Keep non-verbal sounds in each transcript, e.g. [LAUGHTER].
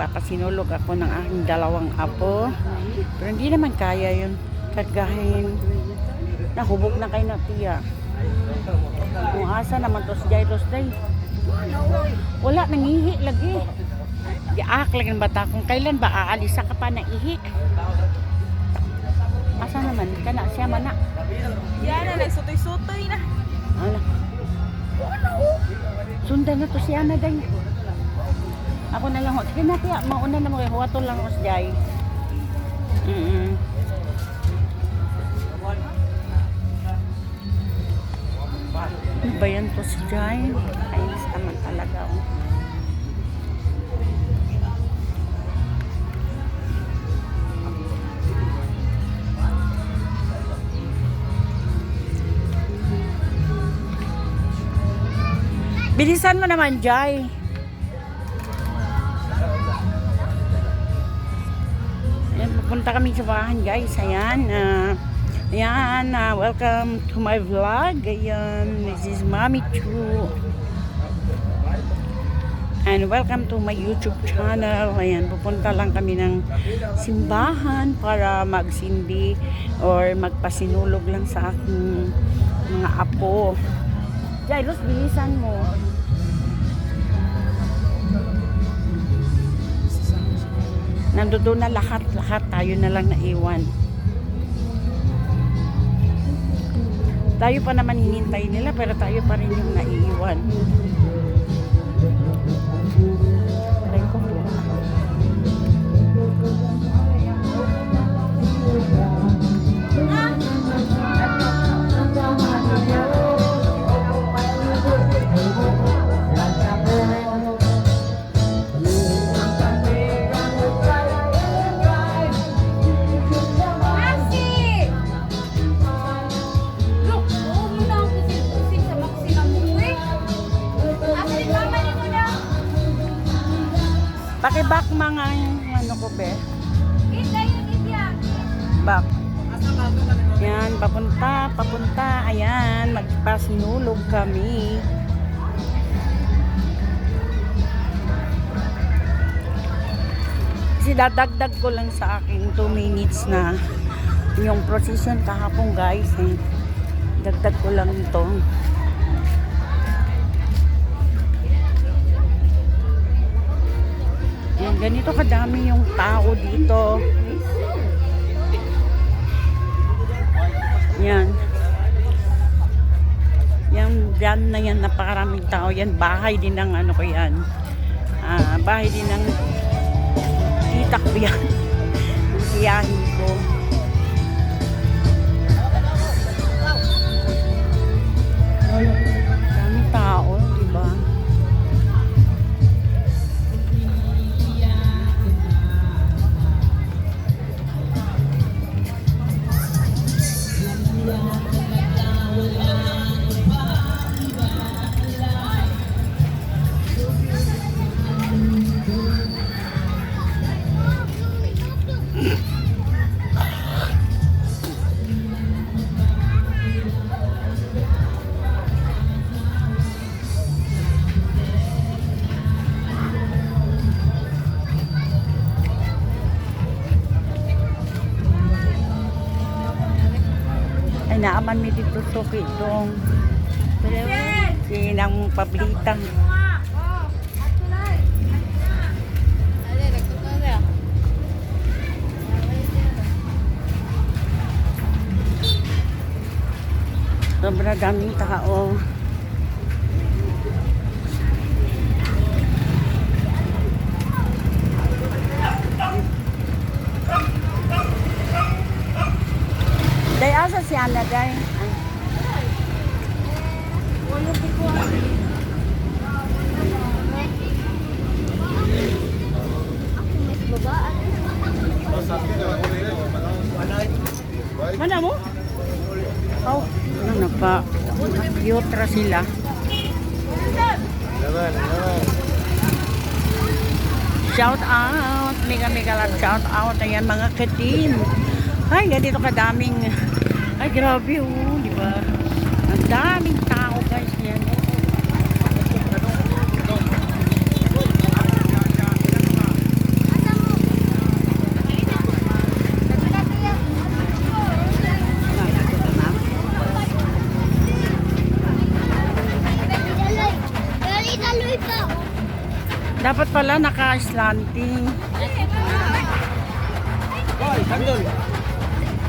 ayan, magpapasinulog ako ng aking dalawang apo. Pero hindi naman kaya yun. Kagahin. Nahubog na kay na tiya. Kung asa naman tos jay tos day. Wala, nangihi lagi. Giak lagi ng bata kung kailan ba aalisa ka pa na ihi. Asa naman, kana siya man na. Yan na, nagsutoy-sutoy na. Ala. Sundan na to siya na day. Ako na lang ho. Sige na tiya, mauna na mo kay huwato lang os jay. Mm -mm. Ano ba yan to si Jai? Ayos naman talaga. Oh. Bilisan mo naman, Jai. Pupunta kami sa bahan, guys. Ayan. ah, ayan, ah, welcome to my vlog. Ayan, this is Mommy Chu. And welcome to my YouTube channel. Ayan, pupunta lang kami ng simbahan para magsindi or magpasinulog lang sa aking mga apo. Jailos, bilisan mo. Nandoon na lahat, lahat tayo na lang naiwan. Tayo pa naman hinintay nila pero tayo pa rin yung naiiwan. Aray ko! Ayan, magpasinulog kami. Kasi dadagdag ko lang sa aking 2 minutes na yung procession kahapon guys. Eh. Dagdag ko lang ito. Yan, ganito kadami yung tao dito. Yan. Yan, na yan, napakaraming tao. Yan, bahay din ng ano ko yan. Ah, bahay din ng titak ko yan. [LAUGHS] Siyahin ko. Daming tao, naaman mi dito so kitong sinang pablita. Oh, ato na eh. Ale, nagtutunan na. Sobra daming tao. Day asa si Ana day. Ay. Mana mo? Oh, ano na pa? Yutra sila. Shout out! Mega mega love shout out. Ayan mga katin. Ay, ganito kadaming, ay grabe oh, di ba? Ang daming tao guys yan. Oh. Dapat pala naka-slanting. Boy, kami.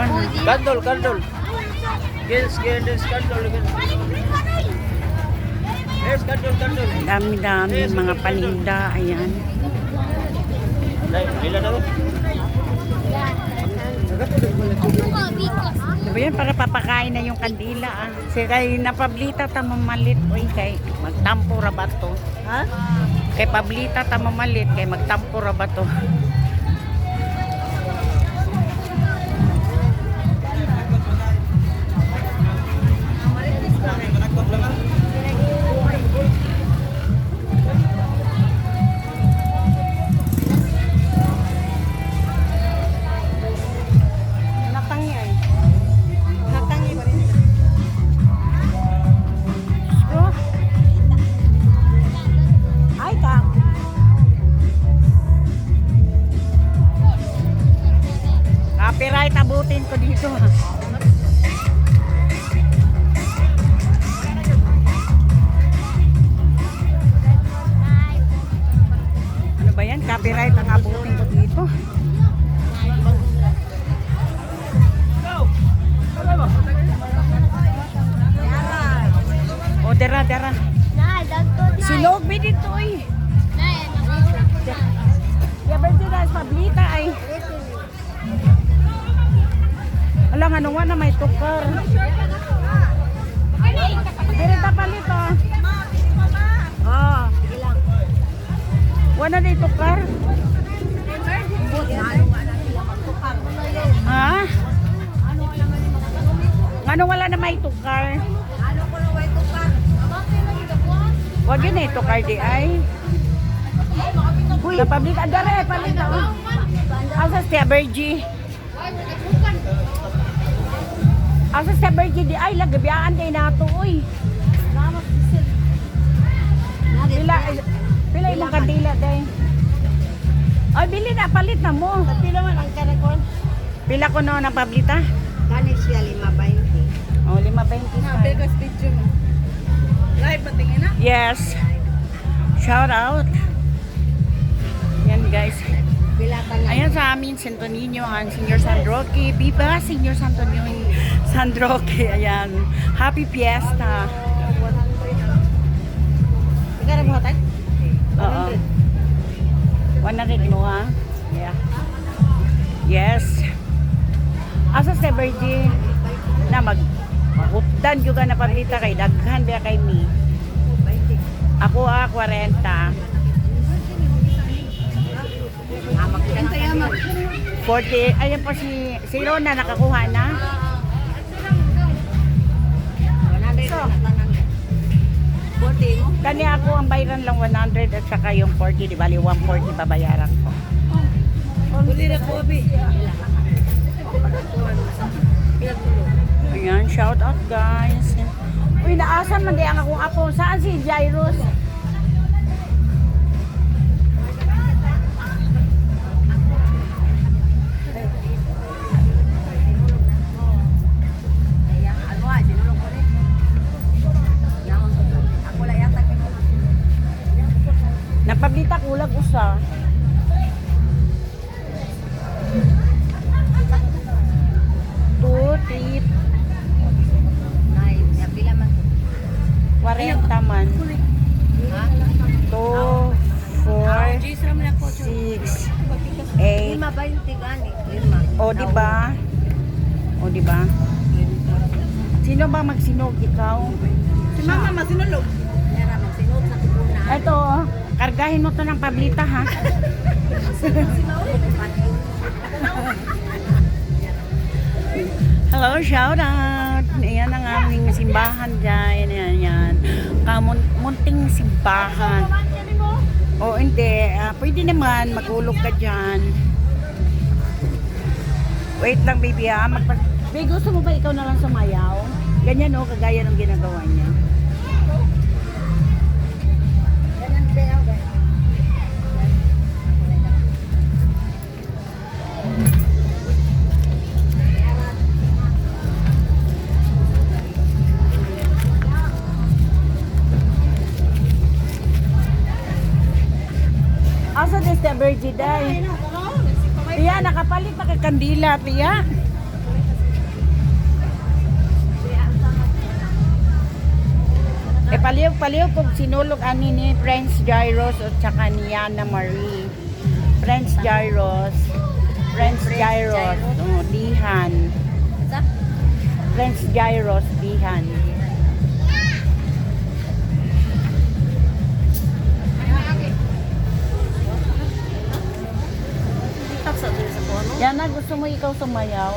Kandol, kandol. Yes, yes, kandol. Yes, kandol, kandol. Dami-dami mga paninda. Ayan. Dai, ila daw. Diba yan, para papakain na yung kandila. Ah. Kasi kay napablita tamamalit. Uy, kay magtampo ra ba to? Ha? Kay pablita tamamalit. Kay magtampo ra ba to? Ano nga na may tukar. Pero tapalit oh. Oh. Wala na tukar. Ha? Ano wala na may tukar? Wag yun eh, tukar di ay. Uy, pablit adare, palit na oh. Asa si Abergy? Asa si Abergy di ay, lagabiyaan kay nato, uy. Pila, pila imong kandila, day. Ay, bili na, palit na mo. Pila man ang karakon? Pila ko no ng pablita? Kani siya lima ba Oh, 5.20 Na, bigas video mo. Live ba tingin na? Yes. Shout out. Yan guys. Na. Ayan sa amin, Santo Niño, ang Senior San Roque. Viva Senior Santo Niño San Roque. [LAUGHS] Ayan. Happy Fiesta. Ikaw na buhatan? Oo. 100 mo ha? Yeah. Yes. Asa sa Virgin na mag mahupdan juga na paglita kay daghan ba kay mi. Ako ah 40. Kanta yaman. 40. Ayan pa si si Rona nakakuha na. Mo? Kani ako ang bayaran lang 100 at saka yung 40, di bali 140 babayaran ko. Buli na ko, Abi. Ayan, shout out guys. Uy, naasan man di ang akong apo. Saan si Jairus? Usa. Two, three, pila man to. 40 man. Ha? Two, four, ko. six, eight. Lima ba yung tigani? Lima. O, di ba? O, di ba? Sino ba magsinog ikaw? Si mama masinulog. Nara magsinod sa kubuna. Ito, oh, kargahin mo to ng pablita ha. Hello, shout out. Ayan ang aming simbahan dyan. Ayan, yan. Kamun munting simbahan. O hindi, ah, pwede naman magulog ka dyan. Wait lang baby ha. Magpa Babe, gusto mo ba ikaw na lang sumayaw? Ganyan o, kagaya ng ginagawa niya. Sister Virgie Day. Tiya, nakapalit na kay kandila, tiya. E paliw-paliw kung sinulog ani ni Prince Gyros at saka ni Yana Marie. Prince Gyros. Prince Gyros. Oh, Dihan. Prince Gyros, Dihan. Sa dito sa kono. Yana, gusto mo ikaw sumayaw?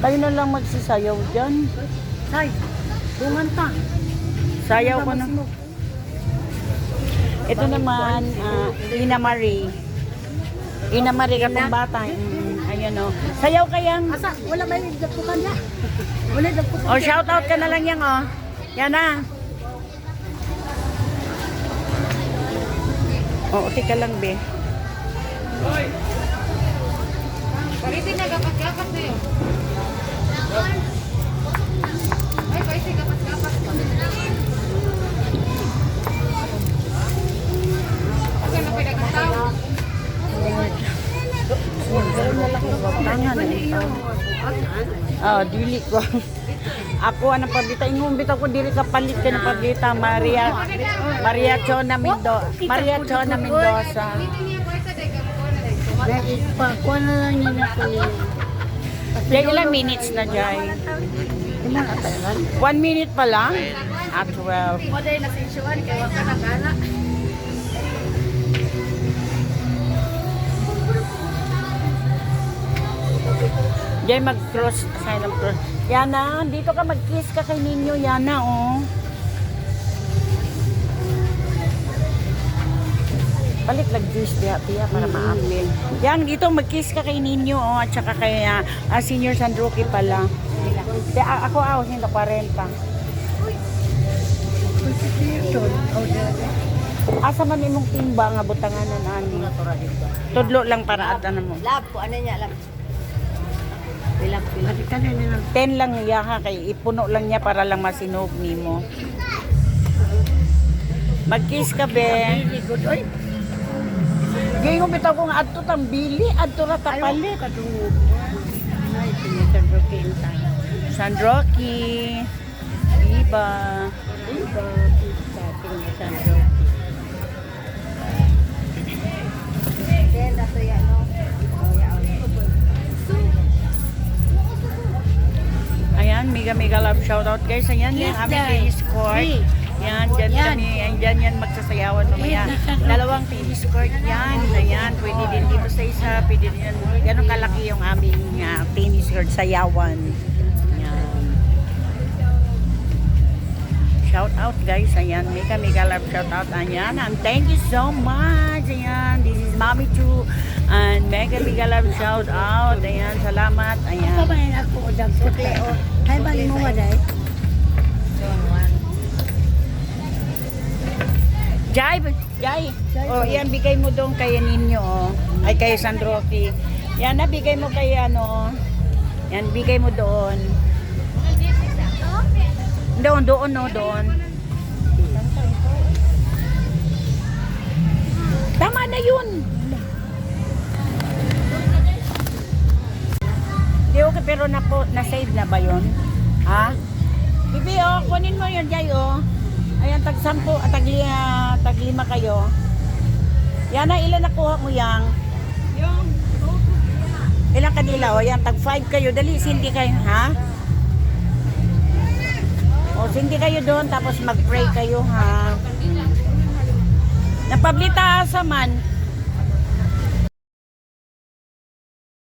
Tayo na lang magsisayaw dyan. Say, dungan ta. Sayaw ko na. Ito naman, ah, Ina Marie. Ina Marie katong bata. Mm, ayun o. Sayaw kayang. Asa, wala may dapukan niya. Wala dapukan. O, shout out ka na lang yan o. Yan na. O, tika lang be. Pwede na gapat-gapat na yun. Ay, pwede gapat-gapat. Kasi na pinagkatawa. Tangan na ito. Oh, dili ko. Ako ang paglita ingon bitaw ko diri ka palit ka ng paglita Maria Maria Chona Mendo Maria Chona Mendoza. Pakuha na lang niya na ko. Jay, ilang minutes na Jay? One minute pa lang? At 12. Wala na sa kaya ka nakala. Jay, mag-cross sign of cross. Yana, dito ka mag-kiss ka kay Ninyo, Yana, oh. Palit lag juice diha tiya para maapil. Yan, dito mag-kiss ka kay Ninyo, oh, at saka kay ah, ah, Senior Sandroki pala. Di, a- ako ah, 140. Asa man imong timba nga butanganan ani? Tudlo lang para at ano mo. Lab ko, ano niya, lab. Na nila. 10 lang niya ha, kay ipuno lang niya para lang masinog nimo. Mag-kiss ka be. Really good, oy. Gay mo bitaw kung adto tang bili, adto ra ta palit. Kadungog. Ay, pinitandrokin tayo. Sandroki. Diba? Iba, sa ating matandrokin. Then, nato yan, Ayan, mega mega love shoutout guys. Ayan yung aming tennis court. Hey. Yan, dyan Yan. kami, ayan, dyan yan magsasayawan mamaya. [LAUGHS] Dalawang tennis court yan. Ayan, pwede din dito sa isa, pwede din yan. Ganun kalaki yung aming ah, tennis court, sayawan. Shout out guys, ayan, mega mega love shout out, ayan, and thank you so much, ayan, this is Mami Chu, and mega mega love shout out, ayan, salamat, ayan. Ako, dagputi, oh. Hay, bali mo nga, day? Jai, Jai. Oh, yan bigay mo doon kay ninyo, oh. Ay kay Sandroki. Yan na bigay mo kay ano. Yan bigay mo doon. Doon, doon, no, doon. Tama na yun. Di okay, pero na po, na-save na ba yun? Ha? Bibi, oh, kunin mo yun, Jai, oh. Ayan, tag sampu, tag, uh, tag lima kayo. Yan na, ilan nakuha mo yang? Ilang kanila, o yan, tag five kayo. Dali, sindi kayo, ha? O, sindi kayo doon, tapos mag-pray kayo, ha? Napablita sa man,